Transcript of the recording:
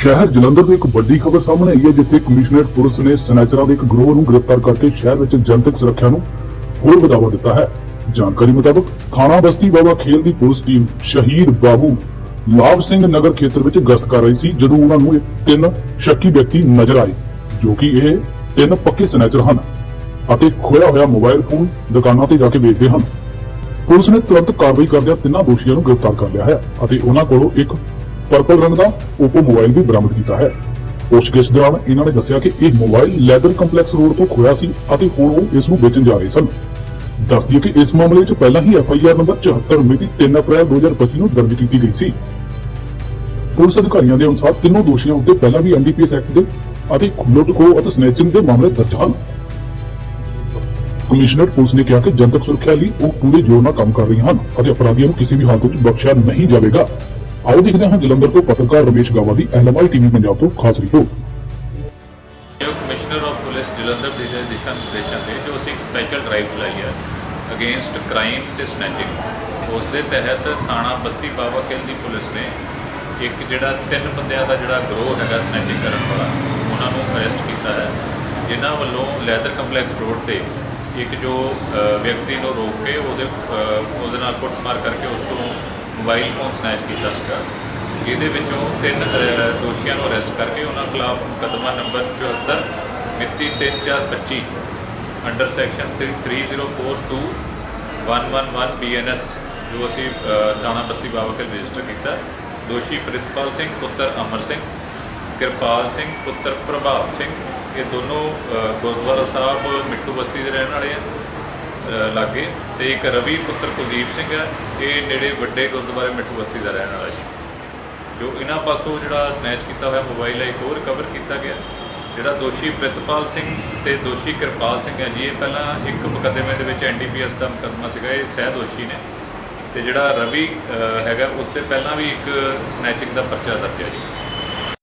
ਸ਼ਹਿਰ ਜਲੰਧਰ ਤੋਂ ਇੱਕ ਵੱਡੀ ਖਬਰ ਸਾਹਮਣੇ ਆਈ ਹੈ, ਜਿੱਥੇ ਕਮਿਸ਼ਨਰੇਟ ਪੁਲਿਸ ਨੇ ਸਨੈਚਰਾਂ ਦੇ ਇੱਕ ਗਰੋਹ ਨੂੰ ਗ੍ਰਿਫਤਾਰ ਕਰਕੇ ਸ਼ਹਿਰ ਵਿੱਚ ਜਨਤਕ ਸੁਰੱਖਿਆ ਨੂੰ ਹੋਰ ਵਧਾਵਾ ਦਿੱਤਾ ਹੈ। ਜਾਣਕਾਰੀ ਮੁਤਾਬਕ ਥਾਣਾ ਬਸਤੀ ਬਾਬਾ ਖੇਲ ਦੀ ਪੁਲਿਸ ਟੀਮ ਸ਼ਹੀਦ ਬਾਬੂ ਲਾਭ ਸਿੰਘ ਨਗਰ ਖੇਤਰ ਵਿੱਚ ਗਸ਼ਤ ਕਰ ਰਹੀ ਸੀ, ਜਦੋਂ ਉਹਨਾਂ ਨੂੰ ਤਿੰਨ ਸ਼ੱਕੀ ਵਿਅਕਤੀ ਨਜ਼ਰ ਆਏ, ਜੋ ਕਿ ਇਹ ਤਿੰਨ ਪੱਕੇ ਸਨੈਚਰ ਹਨ ਅਤੇ ਖੋਇਆ ਹੋਇਆ ਮੋਬਾਈਲ ਫੋਨ ਦੁਕਾਨਾਂ ਤੇ ਜਾ ਕੇ ਵੇਚਦੇ ਹਨ। ਪੁਲਿਸ ਨੇ ਤੁਰੰਤ ਕਾਰਵਾਈ ਕਰਦਿਆਂ ਤਿੰਨਾਂ ਦੋਸ਼ੀਆਂ ਨੂੰ ਗ੍ਰਿਫਤਾਰ ਕਰ ਲਿਆ ਹੈ ਅਤੇ ਉਹਨਾਂ ਕੋਲੋਂ ਇੱਕ ਪਰਪਲ ਰੰਗ ਦਾ ਓਪੋ ਮੋਬਾਈਲ ਵੀ ਬਰਾਮਦ ਕੀਤਾ ਹੈ। ਪੁੱਛਗਿੱਛ ਦੌਰਾਨ ਇਹਨਾਂ ਨੇ ਦੱਸਿਆ ਕਿ ਇਹ ਮੋਬਾਈਲ ਲੈਦਰ ਕੰਪਲੈਕਸ ਰੋਡ ਤੋਂ ਖੋਇਆ ਸੀ ਅਤੇ ਹੁਣ ਉਹ ਇਸ ਨੂੰ ਵੇਚਣ ਜਾ ਰਹੇ ਸਨ। ਦੱਸ ਦਈਏ ਕਿ ਇਸ ਮਾਮਲੇ 'ਚ ਪਹਿਲਾਂ ਹੀ ਐਫ ਨੰਬਰ 74 ਮਿਤੀ 3 ਅਪ੍ਰੈਲ 2025 ਨੂੰ ਦਰਜ ਕੀਤੀ ਗਈ ਸੀ। ਪੁਲਿਸ ਅਧਿਕਾਰੀਆਂ ਦੇ ਅਨੁਸਾਰ ਤਿੰਨੋਂ ਦੋਸ਼ੀਆਂ ਉੱਤੇ ਪਹਿਲਾਂ ਵੀ ਐਨਡੀਪੀਐਸ ਐਕਟ ਦੇ ਅਤੇ ਲੁੱਟ ਖੋਹ ਅਤੇ ਸਨੈਚਿੰਗ ਦੇ ਮਾਮਲੇ ਦਰਜ ਹਨ। ਕਮਿਸ਼ਨਰ ਪੁਲਿਸ ਨੇ ਕਿਹਾ ਕਿ ਜਨਤਕ ਸੁਰੱਖਿਆ ਲਈ ਉਹ ਪੂਰੇ ਜ਼ੋਰ ਨਾਲ ਕੰਮ ਕਰ ਰਹੀਆਂ ਹਨ ਅਤੇ ਅਪਰਾਧੀਆਂ ਨੂੰ ਕਿਸੇ ਵੀ ਹਾਲਤ ਵਿੱਚ ਬਖਸ਼ਿਆ ਨਹੀਂ ਜਾਵੇਗਾ। ਆਓ ਦੇਖਦੇ ਹਾਂ ਜਲੰਧਰ ਤੋਂ ਪੱਤਰਕਾਰ ਰਮੇਸ਼ ਗਾਵਾ ਦੀ ਐਲਐਮਆਈ ਟੀਵੀ ਪੰਜਾਬ ਤੋਂ ਖਾਸ report commissioner of police Jalandhar ਦੇ ਦਿਸ਼ਾ ਨਿਰਦੇਸ਼ਾਂ ਤੇ ਜੋ ਅਸੀਂ ਇੱਕ ਸਪੈਸ਼ਲ ਡਰਾਈਵ ਚਲਾਈ ਹੈ ਅਗੇਂਸਟ ਕ੍ਰਾਈਮ ਤੇ ਸਨੈਚਿੰਗ ਉਸ ਦੇ ਤਹਿਤ ਥਾਣਾ ਬਸਤੀ ਬਾਬਾ ਕਿਲ ਦੀ ਪੁਲਿਸ ਨੇ ਇੱਕ ਜਿਹੜਾ ਤਿੰਨ ਬੰਦਿਆਂ ਦਾ ਜਿਹੜਾ ਗਰੋਹ ਹੈਗਾ ਸਨੈਚਿੰਗ ਕਰਨ ਵਾਲਾ, ਉਹਨਾਂ ਨੂੰ ਅਰੈਸਟ ਕੀਤਾ ਹੈ। ਜਿਨ੍ਹਾਂ ਵੱਲੋਂ ਲੈਦਰ ਕੰਪਲੈਕਸ ਰੋਡ ਤੇ ਇੱਕ ਜੋ ਵਿਅਕਤੀ ਨੂੰ ਰੋਕ ਕੇ ਉਹਦੇ ਉਹਦੇ ਨਾਲ ਕੁੱਟਮਾਰ ਕਰਕੇ ਉਸ ਤੋਂ ਮੋਬਾਈਲ ਫੋਨ ਸਨੈਚ ਕੀਤਾ ਸੀਗਾ। ਜਿਹਦੇ ਵਿੱਚੋਂ ਤਿੰਨ ਦੋਸ਼ੀਆਂ ਨੂੰ ਅਰੈਸਟ ਕਰਕੇ ਉਹਨਾਂ ਖਿਲਾਫ ਮੁਕੱਦਮਾ ਨੰਬਰ 74 ਮਿਤੀ 3425 ਅੰਡਰ ਸੈਕਸ਼ਨ 3042 111 ਬੀਐਨਐਸ ਜੋ ਅਸੀਂ ਅ, ਥਾਣਾ ਬਸਤੀ ਬਾਬਾ ਕੇ ਰਜਿਸਟਰ ਕੀਤਾ। ਦੋਸ਼ੀ ਪ੍ਰਿਤਪਾਲ ਸਿੰਘ ਪੁੱਤਰ ਅਮਰ ਸਿੰਘ ਕਿਰਪਾਲ ਸਿੰਘ ਪੁੱਤਰ ਪ੍ਰਭਾਵ ਸਿੰਘ ਇਹ ਦੋਨੋਂ ਗੁਰਦੁਆਰਾ ਸਾਹਿਬ ਮਿੱਟੂ ਬਸਤੀ ਦੇ ਰਹਿਣ ਵਾਲੇ ਆ। ਲਾਗੇ ਤੇ ਇੱਕ ਰਵੀ ਪੁੱਤਰ ਕੁਲਦੀਪ ਸਿੰਘ ਹੈ, ਇਹ ਨੇੜੇ ਵੱਡੇ ਗੁਰਦੁਆਰੇ ਮਿੱਠੂ ਬਸਤੀ ਦਾ ਰਹਿਣ ਵਾਲਾ ਜੀ। ਜੋ ਇਹਨਾਂ ਪਾਸੋਂ ਜਿਹੜਾ ਸਨੈਚ ਕੀਤਾ ਹੋਇਆ ਮੋਬਾਈਲ ਹੈ, ਇੱਕ ਹੋਰ ਕਵਰ ਕੀਤਾ ਗਿਆ, ਜਿਹੜਾ ਦੋਸ਼ੀ ਪ੍ਰਿਤਪਾਲ ਸਿੰਘ ਤੇ ਦੋਸ਼ੀ ਕਿਰਪਾਲ ਸਿੰਘ ਹੈ ਜੀ। ਇਹ ਪਹਿਲਾਂ ਇੱਕ ਮੁਕੱਦਮੇ ਦੇ ਵਿੱਚ ਐਨਡੀਪੀਐਸ ਦਾ ਮੁਕੱਦਮਾ ਸੀਗਾ, ਇਹ ਸਹਿ ਦੋਸ਼ੀ ਨੇ। ਤੇ ਜਿਹੜਾ ਰਵੀ ਹੈਗਾ, ਉਸ ਤੇ ਪਹਿਲਾਂ ਵੀ ਇੱਕ ਸਨੈਚਿੰਗ ਦਾ ਪਰਚਾ ਦਰਜ ਹੈ ਜੀ।